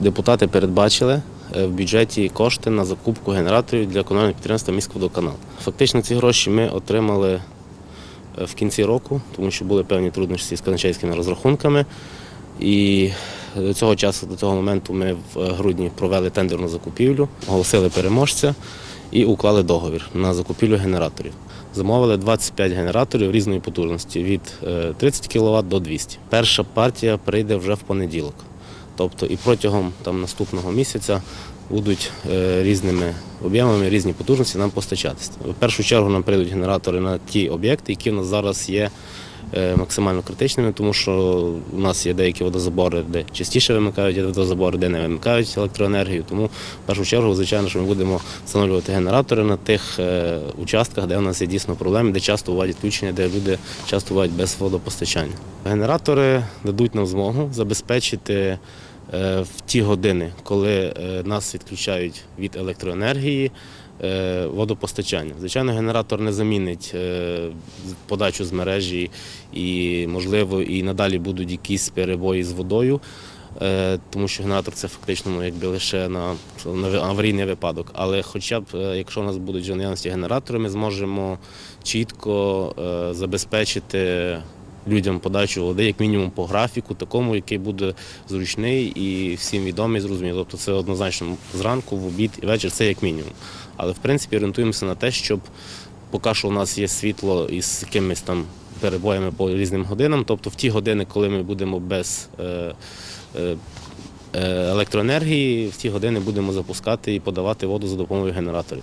Депутати передбачили е, в бюджеті кошти на закупку генераторів для комунального підприємства «Міськводоканал». Фактично ці гроші ми отримали е, в кінці року, тому що були певні труднощі з казначейськими розрахунками. І до цього часу, до цього моменту, ми в е, грудні провели тендерну закупівлю, оголосили переможця і уклали договір на закупівлю генераторів. Замовили 25 генераторів різної потужності від е, 30 кВт до 200. Перша партія прийде вже в понеділок. Тобто і протягом там, наступного місяця будуть е, різними об'ємами, різні потужності нам постачатися. В першу чергу нам прийдуть генератори на ті об'єкти, які в нас зараз є максимально критичними, тому що у нас є деякі водозабори, де частіше вимикають, водозабори, де не вимикають електроенергію. Тому в першу чергу, звичайно, що ми будемо встановлювати генератори на тих е, участках, де у нас є дійсно проблеми, де часто бувають відключення, де люди часто бувають без водопостачання. Генератори дадуть нам змогу забезпечити е, в ті години, коли е, нас відключають від електроенергії. е, Водопостачання. Звичайно, генератор не замінить е, подачу з мережі і, можливо, і надалі будуть якісь перебої з водою, е, тому що генератор це фактично ну, якби лише на, аварійний випадок. Але хоча б, е, якщо у нас будуть наявності генератори, ми зможемо чітко е, забезпечити людям подачу води, як мінімум по графіку, такому, який буде зручний і всім відомий, зрозуміло. Тобто це однозначно зранку, в обід і вечір, це як мінімум. Але в принципі орієнтуємося на те, щоб поки що у нас є світло із якимись там перебоями по різним годинам, тобто в ті години, коли ми будемо без е, е, е, електроенергії, в ті години будемо запускати і подавати воду за допомогою генераторів.